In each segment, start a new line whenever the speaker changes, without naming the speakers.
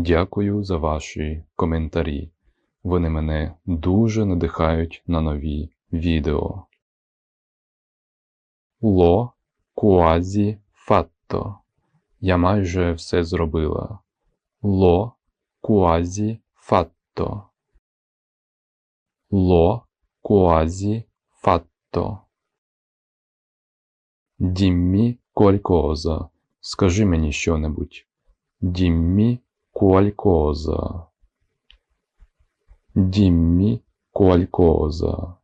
Дякую за ваші коментарі. Вони мене дуже надихають на нові відео. Ло quasi fatto. Я майже все зробила. Ло quasi fatto. L'ho quasi fatto. Dimmi qualcosa. Скажи мені що-небудь. Dimmi qualcosa. Dimmi qualcosa.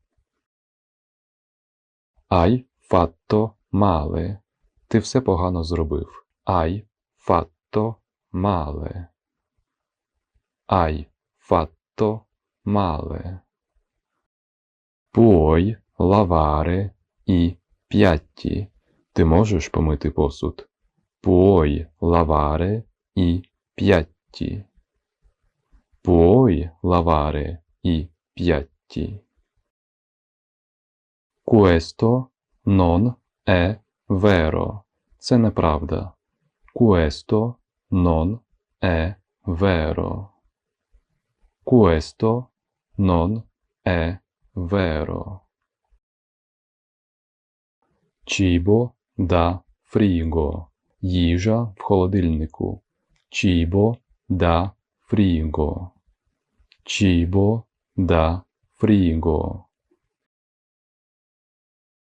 Hai fatto male. Ти все погано зробив. Hai fatto male. Hai fatto male. Puoi lavare i piatti. Ти можеш помити посуд. Puoi lavare i piatti. Puoi lavare i piatti. Questo non è vero. Це неправда. Questo non è vero. Questo non è vero. Cibo da frigo. Їжа в холодильнику. Cibo da frigo. Cibo da frigo.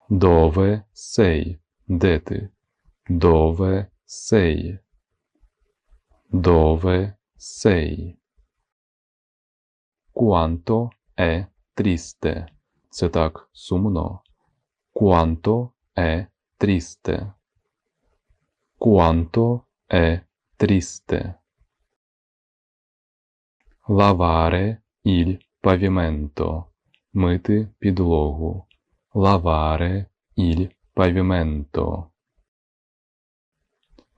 Dove sei? Де ти? Dove sei? Dove sei? Quanto è triste? Це так сумно. Quanto è triste? Quanto è triste? Lavare il pavimento. Мити підлогу. Lavare il pavimento.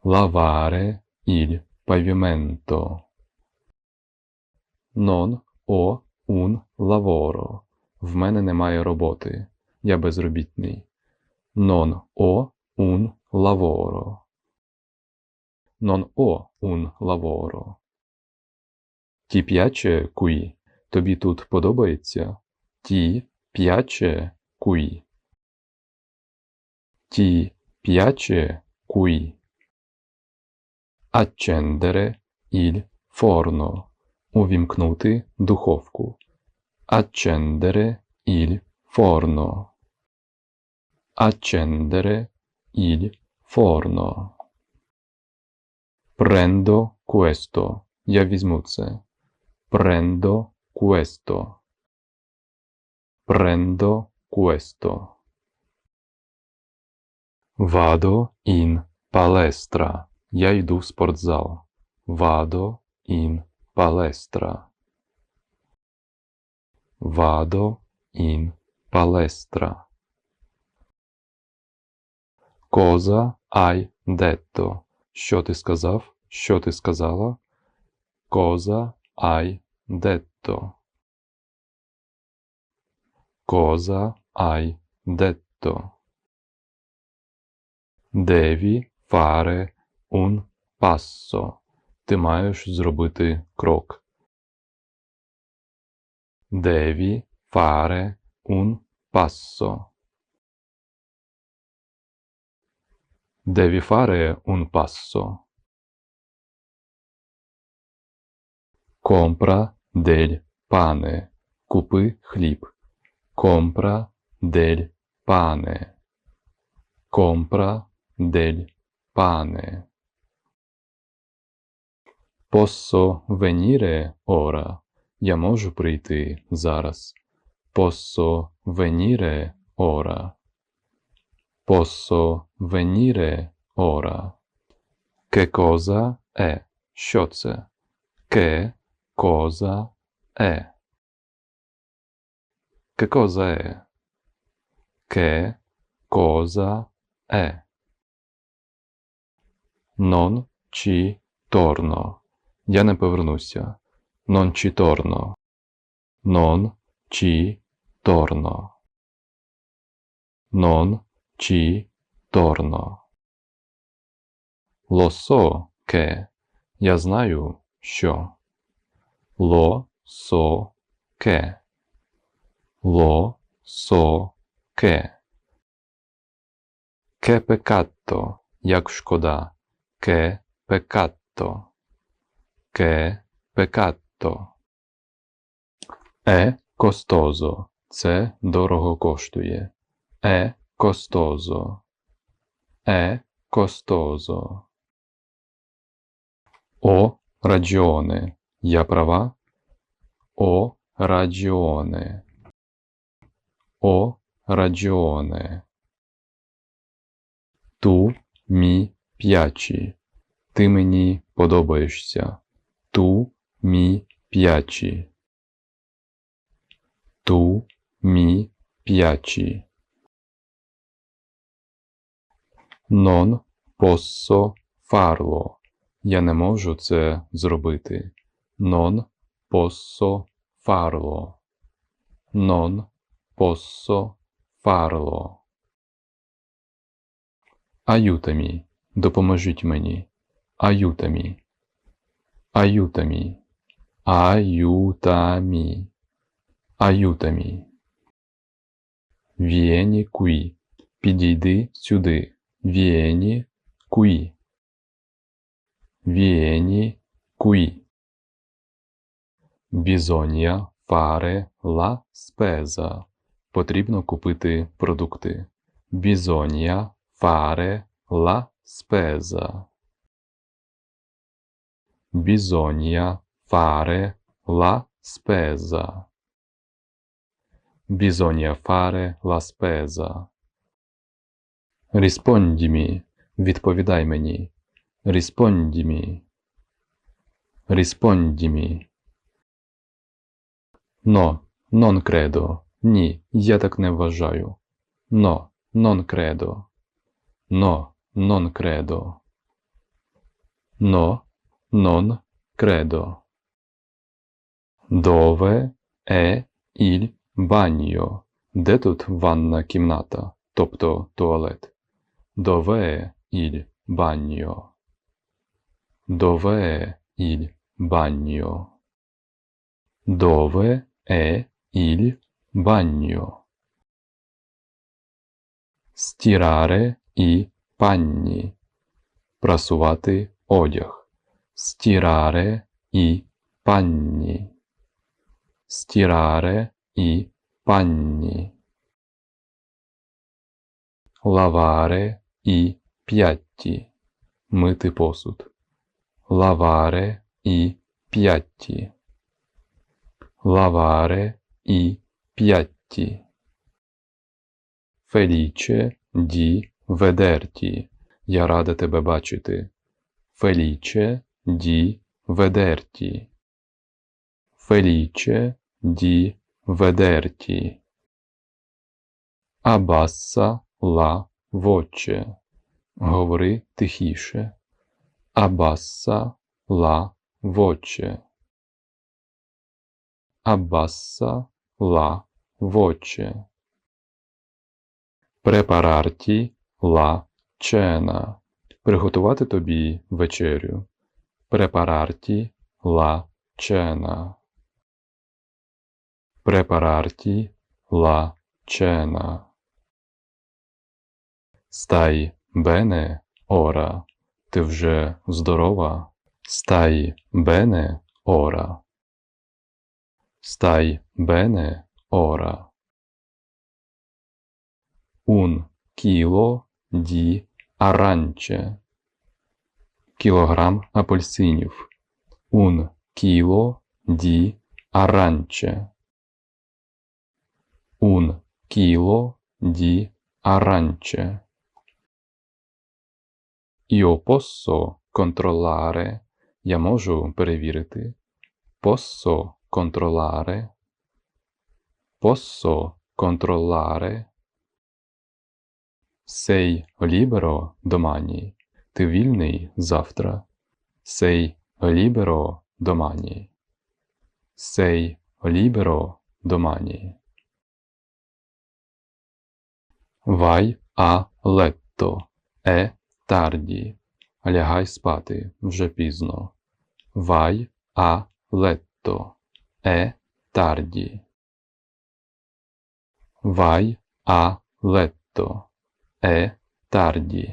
Lavare il pavimento. Non ho un lavoro. В мене немає роботи. Я безробітний. Non ho un lavoro. Non ho un lavoro. Ті п'яче куї. Тобі тут подобається? Ті п'яче куї. Ті п'яче куї. Accendere il forno. Увімкнути духовку. Accendere il forno. Accendere il forno. Prendo questo. Я візьму це. Prendo questo. Prendo questo. Vado in palestra. Я йду в спортзал. Vado in palestra. Vado in palestra. Cosa hai detto? Що ти сказав? Що ти сказала? Cosa hai detto? Cosa hai detto? Devi fare un passo. Ти маєш зробити крок. Devi fare un passo. Devi fare un passo. Compra del pane. Купи хліб. Compra del pane. Compra del pane. Posso venire ora? Я можу прийти зараз. Posso venire ora? Posso venire ora? Che cosa è? Що це? Che cosa è? Che cosa è? Che cosa è? Non ci torno. Я не повернуся. Non ci torno. Non ci torno. Non ci torno. Lo so che. Я знаю, що. Ло, со, ке. Ло, со, ке. Ке пекатто, як шкода. Ке пекатто. Ке пекатто. Е костозо. Це дорого коштує. Е костозо. Е костозо. О раджіоне. Я права? О раджіоне. О раджіоне. Ту мі п'ячі. Ти мені подобаєшся. Ту мі п'ячі. Ту мі п'ячі. Non posso farlo. Я не можу це зробити. Non posso farlo. Non posso farlo. Aiutami. Допоможіть мені. Aiutami. Aiutami. Aiutami. Aiutami. Vieni qui. Підійди сюди. Vieni qui. Vieni qui. Bisogna fare la spesa. Потрібно купити продукти. Bisogna fare la spesa. Bisogna fare la spesa. Bisogna fare la spesa. Rispondimi. Відповідай мені. Rispondimi. Rispondimi. No, non credo. Ні, я так не вважаю. No, non credo. No, non credo. No, non credo. Dove è il bagno? Де тут ванна кімната, тобто туалет? Dov'è il bagno? Dov'è il bagno? Dove è il bagno? Стирare i panni. Прасувати одяг. Стирare i panni. Стирare i panni. Lavare i piatti. Мити посуд. Lavare i piatti. Lavare i piatti. Felice di vederti. Я рада тебе бачити. Felice di vederti. Felice di vederti. Abbassa la voce. Говори тихіше. Abbassa la voce. Voce. Prepararti la cena. Приготувати тобі вечерю. Cena. Prepararti la cena. Stai bene ora. Ти вже здорова. Stai bene ora. Bene ora. Un chilo di arance. Кілограм апельсинів. Un chilo di arance. Un chilo di arance. Io posso controllare. Я можу перевірити. Posso controllare. Posso controllare. Sei libero domani. Ти вільний завтра. Sei libero domani. Sei libero domani. Vai a letto. È tardi. Лягай спати вже пізно. Vai a letto. È tardi. Vai a letto. È tardi.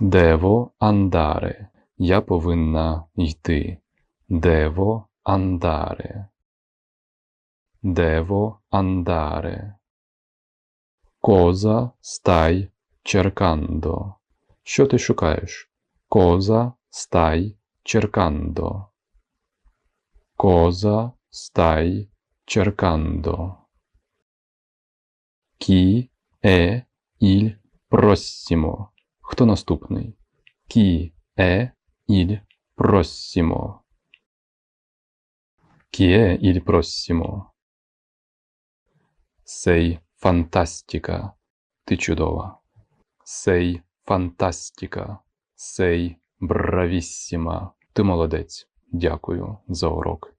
Devo andare. Я повинна йти. Devo andare. Devo andare. Cosa stai cercando? Що ти шукаєш? Cosa stai cercando? Cosa stai cercando? Chi è il prossimo? Хто наступний? Chi è il prossimo? Chi è il prossimo? Sei fantastica. Ти чудова. Sei fantastica. Sei bravissima. Ти молодець. Дякую за урок.